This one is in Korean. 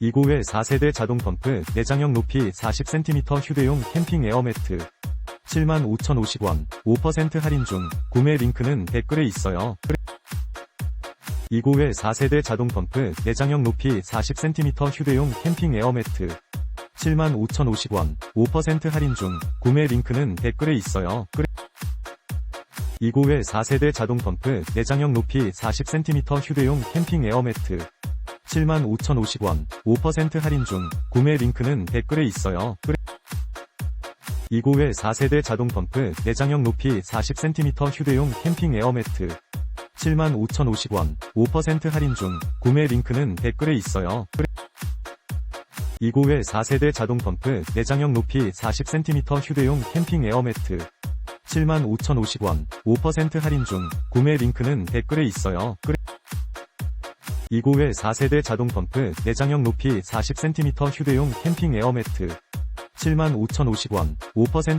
이고의 4세대 자동 펌프 내장형 높이 40cm 휴대용 캠핑 에어매트 75,050원 5% 할인 중 구매 링크는 댓글에 있어요. 이고의 4세대 자동 펌프 내장형 높이 40cm 휴대용 캠핑 에어매트 75,050원 5% 할인 중 구매 링크는 댓글에 있어요. 이고의 4세대 자동 펌프 내장형 높이 40cm 휴대용 캠핑 에어매트 75,050원 5% 할인 중 구매 링크는 댓글에 있어요. 이고의 4세대 자동 펌프 내장형 높이 40cm 휴대용 캠핑 에어매트 75,050원 5% 할인 중 구매 링크는 댓글에 있어요. 이고의 4세대 자동 펌프 내장형 높이 40cm 휴대용 캠핑 에어매트 75,050원 5% 할인 중 구매 링크는 댓글에 있어요. 이고의 4세대 자동 펌프 내장형 높이 40cm 휴대용 캠핑 에어매트. 75,050원 5% 할인